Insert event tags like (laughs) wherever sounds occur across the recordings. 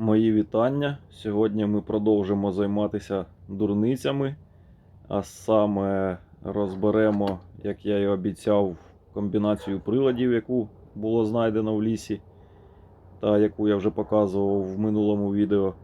Мої вітання. Сьогодні ми продовжимо займатися дурницями, а саме розберемо, як я і обіцяв, комбінацію приладів, яку було знайдено в лісі, та яку я вже показував в минулому відео.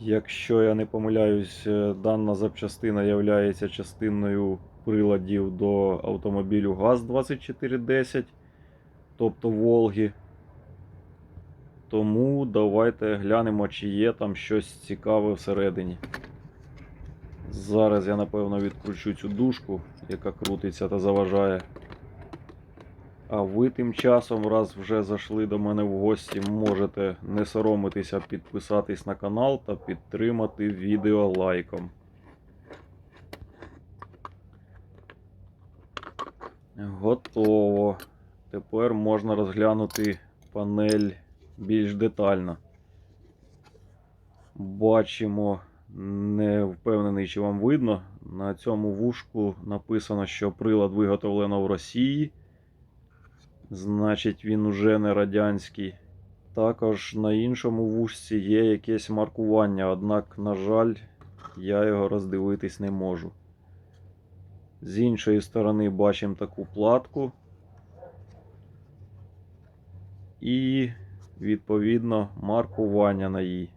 Якщо я не помиляюсь, е, дана запчастина є частиною приладів до автомобілю ГАЗ-2410, тобто Волги. Тому давайте глянемо, чи є там щось цікаве всередині. Зараз я напевно відкручу цю дужку, яка крутиться та заважає. А ви тим часом, раз вже зайшли до мене в гості, можете не соромитися підписатись на канал та підтримати відео лайком. Готово. Тепер можна розглянути панель більш детально. Бачимо, не впевнений, чи вам видно. На цьому вушку написано, що прилад виготовлено в Росії. Значить, він уже не радянський. Також на іншому вушці є якесь маркування, однак, на жаль, я його роздивитись не можу. З іншої сторони бачимо таку платку. І відповідно маркування на їй.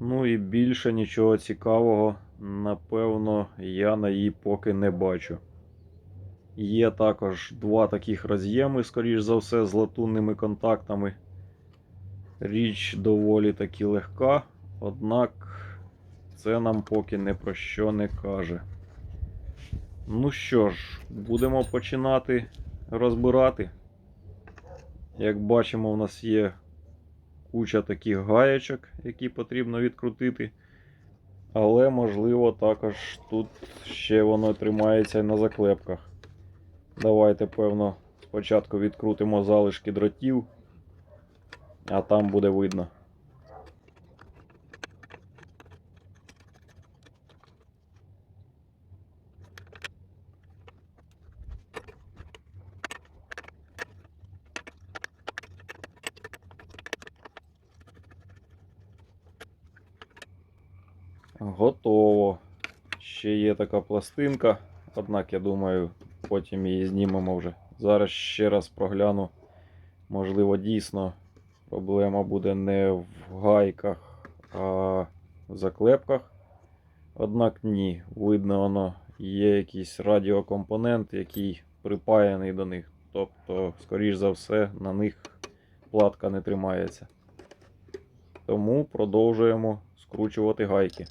Ну і більше нічого цікавого, напевно, я на її поки не бачу. Є також два таких роз'єми, скоріш за все, з латунними контактами. Річ доволі таки легка, однак це нам поки не про що не каже. Ну що ж, будемо починати розбирати. Як бачимо, у нас є куча таких гаєчок, які потрібно відкрутити. Але, можливо, також тут ще воно тримається на заклепках. Давайте, певно, спочатку відкрутимо залишки дротів, а там буде видно. Готово. Ще є така пластинка, однак я думаю, потім її знімемо вже. Зараз ще раз прогляну. Можливо, дійсно проблема буде не в гайках, а в заклепках. Однак ні, видно, воно є якийсь радіокомпонент, який припаяний до них. Тобто, скоріш за все, на них платка не тримається. Тому продовжуємо скручувати гайки.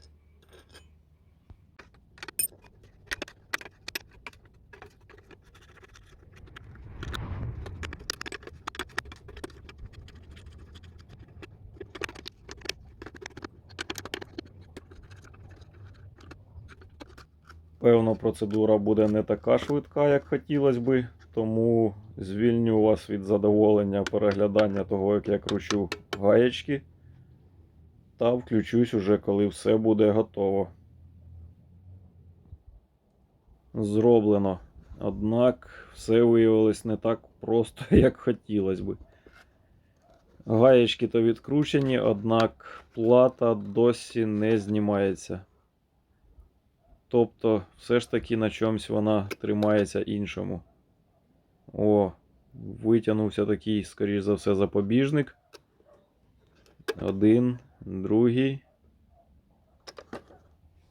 Певно, процедура буде не така швидка, як хотілося би, тому звільню вас від задоволення переглядання того, як я кручу гаєчки. Та включусь уже, коли все буде готово. Зроблено. Однак все виявилось не так просто, (laughs) як хотілося би. Гаєчки то відкручені, однак плата досі не знімається. Тобто, все ж таки на чомусь вона тримається іншому. О, витягнувся такий, скоріш за все, запобіжник. Один, другий.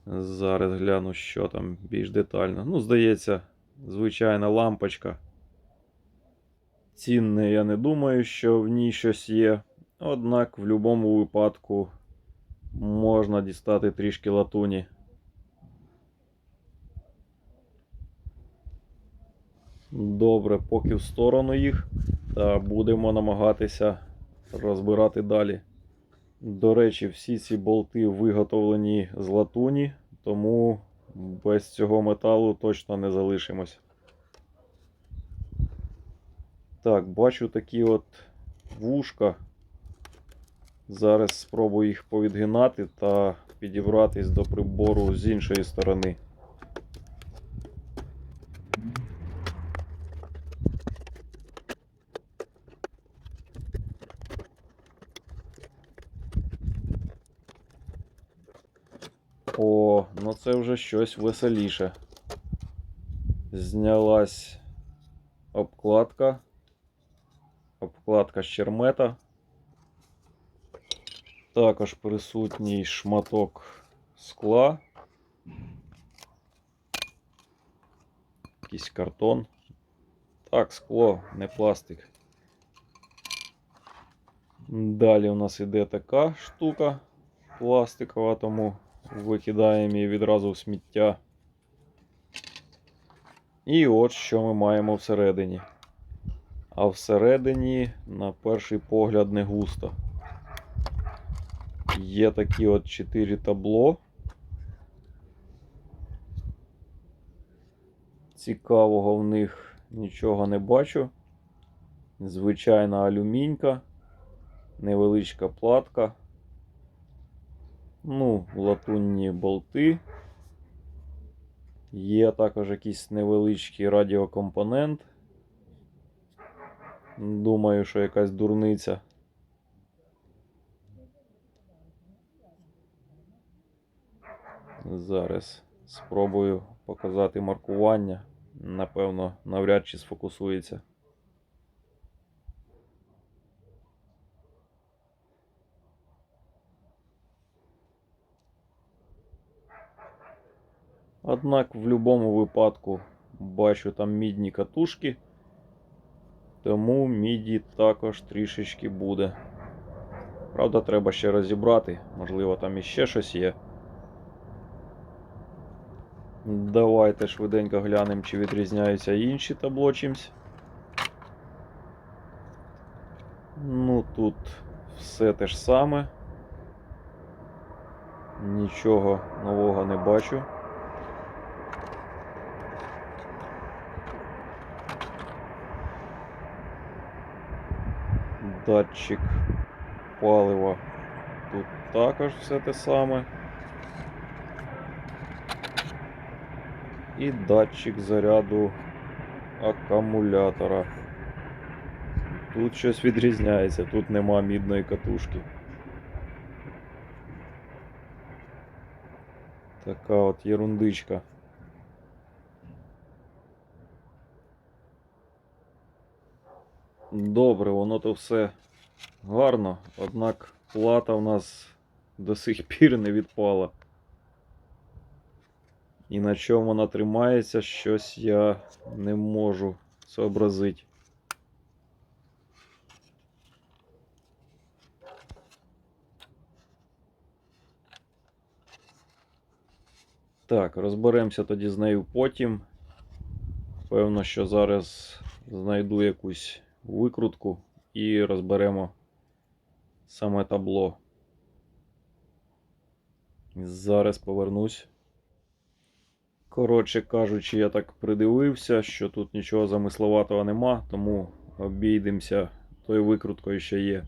Зараз гляну, що там більш детально. Ну, здається, звичайна лампочка. Цінне, я не думаю, що в ній щось є. Однак в будь-якому випадку можна дістати трішки латуні. Добре, поки в сторону їх. Та будемо намагатися розбирати далі. До речі, всі ці болти виготовлені з латуні, тому без цього металу точно не залишимось. Так, бачу такі от вушка. Зараз спробую їх повідгинати та підібратись до прибору з іншої сторони. це вже щось веселіше. Знялась обкладка. Обкладка з чермета. Також присутній шматок скла. Якийсь картон. Так, скло, не пластик. Далі у нас іде така штука пластикова, тому викидаємо її відразу в сміття. І от що ми маємо всередині. А всередині, на перший погляд, не густо. Є такі от 4 табло. Цікавого в них нічого не бачу. Звичайна алюмінька, невеличка платка. Ну, латунні болти. Є також якийсь невеличкий радіокомпонент. Думаю, що якась дурниця. Зараз спробую показати маркування. Напевно, навряд чи сфокусується. Однак в будь-якому випадку бачу там мідні катушки, тому міді також трішечки буде. Правда, треба ще розібрати, можливо, там іще щось є. Давайте швиденько глянемо, чи відрізняються інші табло чимсь. Ну, тут все те ж саме. Нічого нового не бачу. Датчик палива. Тут також все те саме. І датчик заряду акумулятора. Тут щось відрізняється, тут нема мідної катушки. Така от ерундичка. Добре, воно то все гарно, однак плата в нас до сих пір не відпала. І на чому вона тримається, щось я не можу зобразити. Так, розберемося тоді з нею потім. Певно, що зараз знайду якусь викрутку і розберемо саме табло. Зараз повернусь. Коротше кажучи, я так придивився, що тут нічого замисловатого нема, тому обійдемося тою викруткою, що є.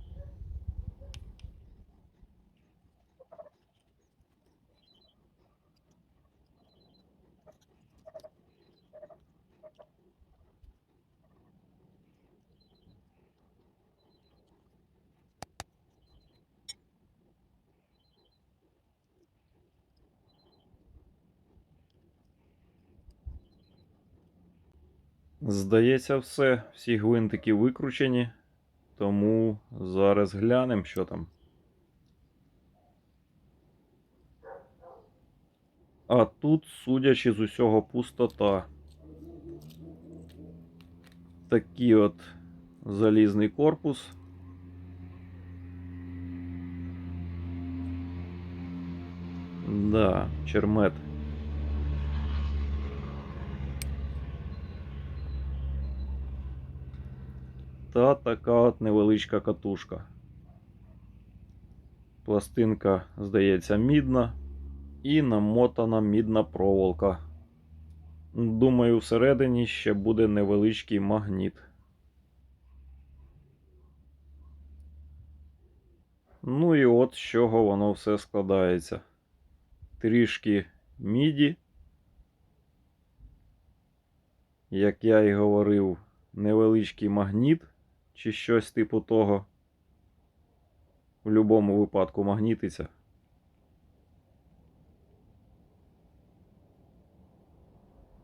Здається, все, всі гвинтики викручені, тому зараз глянемо, що там. А тут, судячи з усього, пустота. Такий от залізний корпус. Да, чермет. Та така от невеличка катушка. Пластинка, здається, мідна і намотана мідна проволока. Думаю, всередині ще буде невеличкий магніт. Ну і от з чого воно все складається. Трішки міді. Як я і говорив, невеличкий магніт чи щось типу того. В будь-якому випадку магнітиться.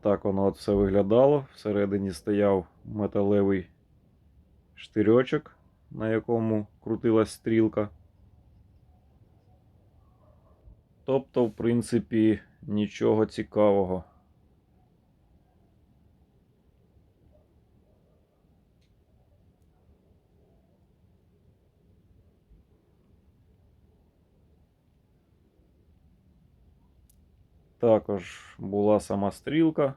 Так воно от все виглядало. Всередині стояв металевий штирьочок, на якому крутилась стрілка. Тобто, в принципі, нічого цікавого. Також була сама стрілка.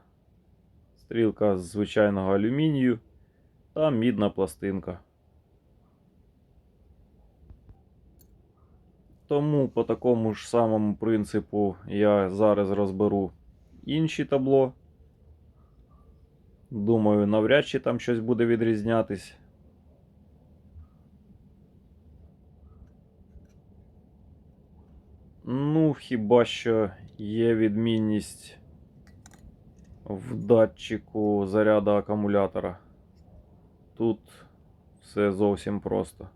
Стрілка з звичайного алюмінію та мідна пластинка. Тому по такому ж самому принципу я зараз розберу інші табло. Думаю, навряд чи там щось буде відрізнятись. Ну, хіба що є відмінність в датчику заряду акумулятора. Тут все зовсім просто.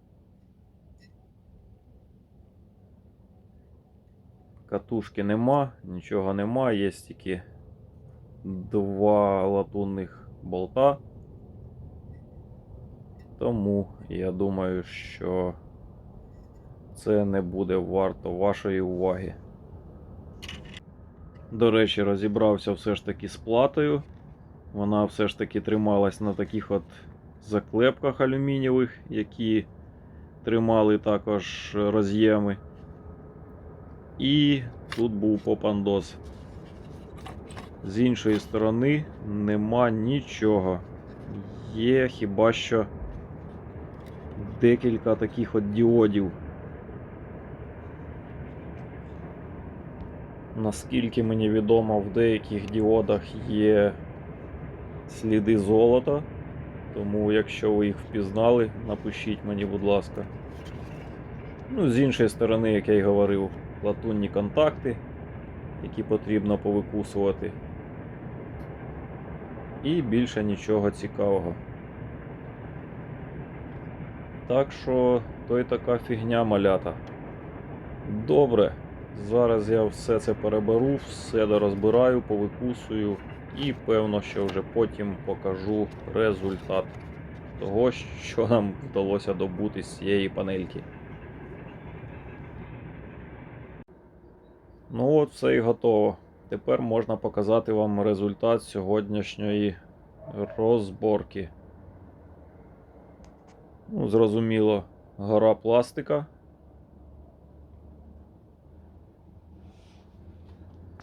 Катушки нема, нічого нема, є тільки два латунних болта. Тому я думаю, що це не буде варто вашої уваги. До речі, розібрався все ж таки з платою. Вона все ж таки трималась на таких от заклепках алюмінієвих, які тримали також роз'єми. І тут був попандос. З іншої сторони нема нічого. Є хіба що декілька таких от діодів. Наскільки мені відомо, в деяких діодах є сліди золота. Тому, якщо ви їх впізнали, напишіть мені, будь ласка. Ну, з іншої сторони, як я й говорив, латунні контакти, які потрібно повикусувати. І більше нічого цікавого. Так що, то й така фігня малята. Добре. Зараз я все це переберу, все дорозбираю, повикусую і певно, що вже потім покажу результат того, що нам вдалося добути з цієї панельки. Ну от, все і готово. Тепер можна показати вам результат сьогоднішньої розборки. Ну, зрозуміло, гора пластика.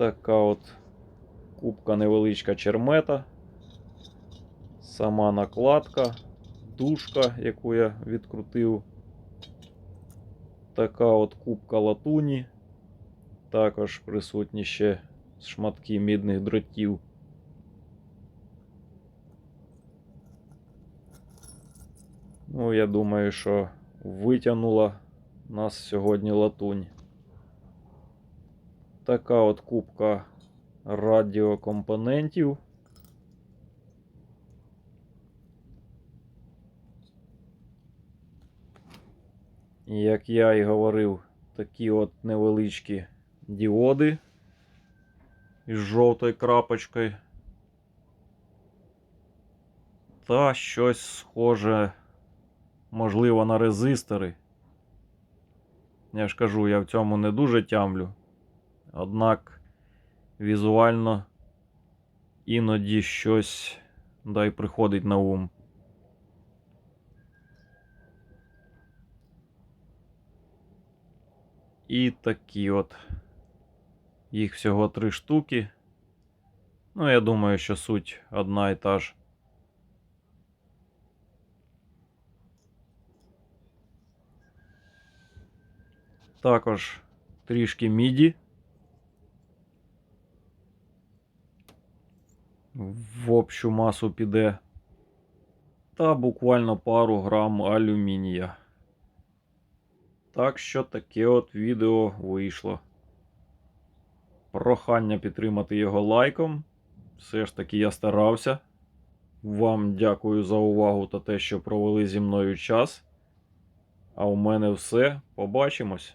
Така от кубка невеличка чермета, сама накладка, дужка, яку я відкрутив. Така от кубка латуні. Також присутні ще шматки мідних дротів. Ну, я думаю, що витягнула нас сьогодні латунь. Така от кубка радіокомпонентів. Як я і говорив, такі от невеличкі діоди із жовтою крапочкою. Та щось схоже, можливо, на резистори. Я ж кажу, я в цьому не дуже тямлю. Однак візуально іноді щось дай приходить на ум. І такі от. Їх всього три штуки. Ну, я думаю, що суть одна і та ж. Також трішки міді. В общу масу піде. Та буквально пару грам алюмінія. Так що таке от відео вийшло. Прохання підтримати його лайком. Все ж таки я старався. Вам дякую за увагу та те, що провели зі мною час. А у мене все. Побачимось.